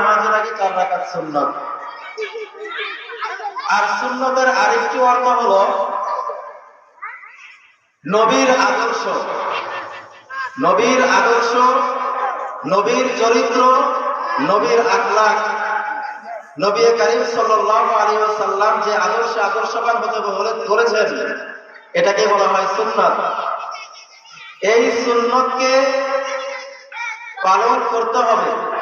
নামাজের আগে চার রাকাত সুন্নত। আর সুন্নতের আরেকটি অর্থ হলো নবীর আদর্শ। নবীর আদর্শ, নবীর চরিত্র, নবীর আখলাক। নবী করিম সাল্লাল্লাহু আলাইহি ওয়াসাল্লাম যে আদর্শ আদর্শবান হতে বলে- বলেছেন এটাকে বলা হয় সুন্নাত। এই সুন্নতকে পালন করতে হবে।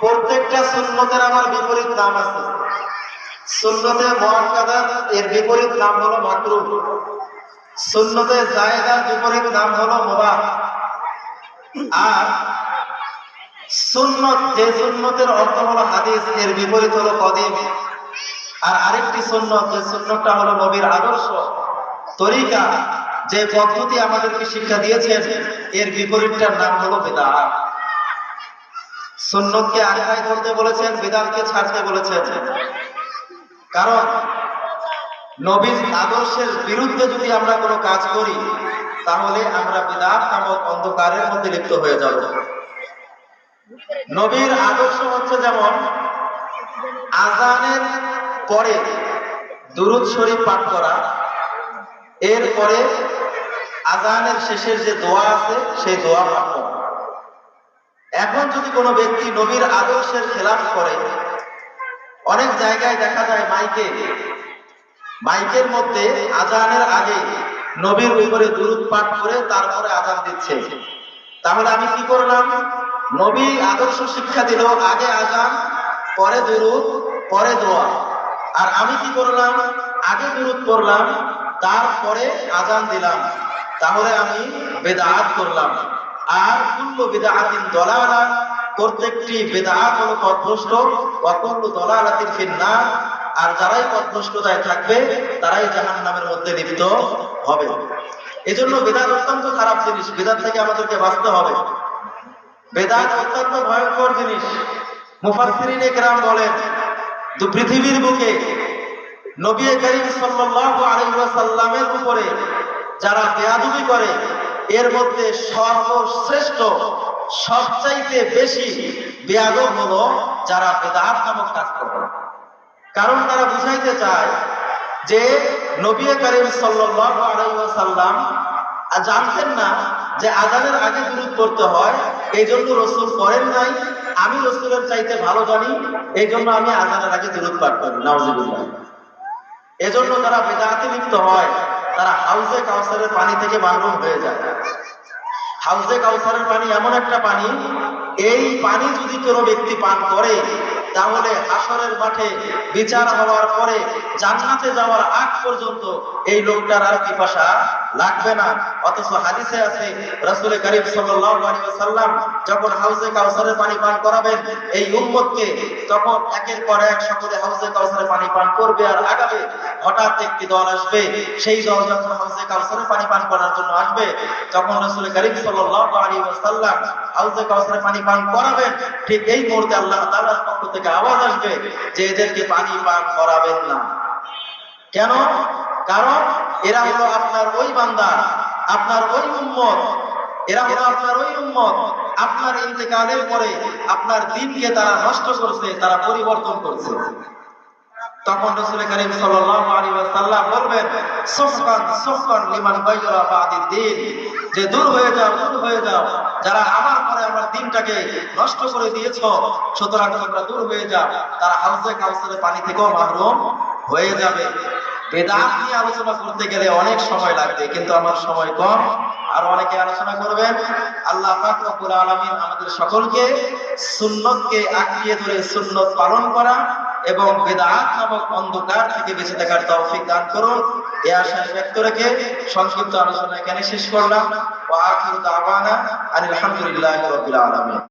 প্রত্যেকটা সুন্নতের আমার বিপরীত নাম আছে। সুন্নতে মুআক্কাদা এর বিপরীত নাম হলো মাকরুহ। সুন্নতে জায়েদার বিপরীত নাম হলো মুবাহ আর সুন্নত, যে সুন্নতের অর্থ হলো হাদিস, এর বিপরীত হলো কদিম। আর আরেকটি সুন্নত, যে সুন্নতটা হলো নবীর আদর্শ। তরিকা, যে পদ্ধতি আমাদেরকে শিক্ষা দিয়েছেন, এর বিপরীতটার নাম হলো বেদাত। সুন্নতকে আঁকড়ায় ধরতে বলেছেন বেদাতকে ছাড়তে বলেছেন। কারণ, নবীর আদর্শের বিরুদ্ধে যদি আমরা কোনো কাজ করি, তাহলে আমরা বিদাত নামক অন্ধকারের মধ্যে লিপ্ত হয়ে যাব। নবীর আদর্শ হচ্ছে যেমন আজানের পরে দুরুদ শরীফ পাঠ করা, এরপরে আজানের শেষের যে দোয়া আছে, সেই দোয়া পাঠ করা। এখন যদি কোনো ব্যক্তি নবীর আদর্শের খেলাফ করে, অনেক জায়গায় দেখা যায় মাইকে মাইকের মধ্যে আজানের আগে নবীর উপরে দুরুদ পাঠ করে তারপরে আজান দিচ্ছে। তাহলে আমি কি করলাম? নবী আদর্শ শিক্ষা দিল, আগে আজান, পরে দুরুদ, পরে দোয়া। আর আমি কি করলাম? আগে দুরুদ করলাম তারপরে আজান দিলাম। তাহলে আমি বেদাত করলাম। আর কুল্লু বেদাতিন দলালা, প্রত্যেকটি বেদাত হলো পথভ্রষ্ট অকুল্লু দলালাতিন ফিন্নার, আর যারাই পথভ্রষ্টতায় থাকবে, তারাই জাহান নামের মধ্যে লিপ্ত হবে। এজন্য বেদাত অত্যন্ত খারাপ জিনিস, বেদাত থেকে আমাদেরকে বাঁচতে হবে। বেদাত অত্যন্ত ভয়ঙ্কর জিনিস। মুফাসসিরিন একরাম বলেন পৃথিবীর বুকে নবী করিম সাল্লাল্লাহু আলাইহি ওয়াসাল্লামের উপরে যারা বেয়াদবি করে এর মধ্যে সর্বশ্রেষ্ঠ, সবচাইতে বেশি বেয়াদব হলো যারা বেদাত নামক কাজ করে। কারণ তারা বুঝাইতে চায় যে নবী করিম আর জানতেন না যে আজানের আগে দুরূদ করতে হয় এই জন্য রসুল করেন নাই। আমি রসুলের চাইতে ভালো জানি এই জন্য আমি আজানের আগে দুরূদ পাঠ করি, নাউজুবিল্লাহ। এজন্য যারা বেদাতে লিপ্ত হয়। তারা হাউজে কাউসারের পানি থেকে মাহরুম হয়ে যায়। হাউজে কাউসারের পানি এমন একটা পানি, এই পানি যদি কোনো ব্যক্তি পান করে, তাহলে হাসরের মাঠে বিচার হওয়ার পরে জান্নাতে যাওয়ার আগ পর্যন্ত এই লোকটার আর পিপাসা লাগবে না। অথচ হাদিসে আছে, রাসূল করিম সাল্লাল্লাহু আলাইহি ওয়াসাল্লাম যখন হাউজে কাউসারের পানি পান করাবেন, এই উম্মতকে তখন একের পর এক সকলে হাউজে কাউসারের পানি পান করবে আর আগাবে। হঠাৎ একটি দল আসবে, সেই দল যখন হাউজে কাউসারের পানি পান করার জন্য আসবে, তখন রাসূল করিম সাল্লাল্লাহু আলাইহি ওয়াসাল্লাম হাউজে কাউসারের পানি পান করাবেন। ঠিক এই মুহূর্তে আল্লাহ তাআলার পক্ষ থেকে আওয়াজ আসবে যে এদেরকে পানি পান করাবেন না। কেন? কারণ এরা হলো আপনার ওই বান্দা, আপনার ওই উম্মত, এরা হলো আপনার ওই উম্মত, আপনার ইন্তেকালের পরে আপনার দিনকে তারা নষ্ট করছে, তারা পরিবর্তন করছে। তখন রাসূল করিম সাল্লাল্লাহু আলাইহি বলবেন, সুফকান সুফকান লিমান গায়রা বাদিদ দিন। যে দূর হয়ে যাও, দূর হয়ে যাও। যারা আমার পরে আমার দিনটাকে নষ্ট করে দিয়েছ, সুতরাং তোমরা দূর হয়ে যাও। তারা হাউজে কাউসারের পানি থেকেও মাহরুম হয়ে যাবে। বেদাত নিয়ে আলোচনা করতে গেলে অনেক সময় লাগবে, কিন্তু আমার সময় কম। আর অনেকে আলোচনা করবেন আল্লাহ পাক রব্বুল আলামিন আমাদের সকলকে সুন্নতকে আঁকড়িয়ে ধরে সুন্নত পালন করা এবং বেদাত নামক অন্ধকার থেকে বেঁচে থাকার তৌফিক দান করুন। এই আশায় ব্যক্ত রেখে সংক্ষিপ্ত আলোচনা এখানে শেষ করলাম। ওয়া আখিরু দাওয়ানা আলহামদুলিল্লাহি রাব্বিল আলামিন।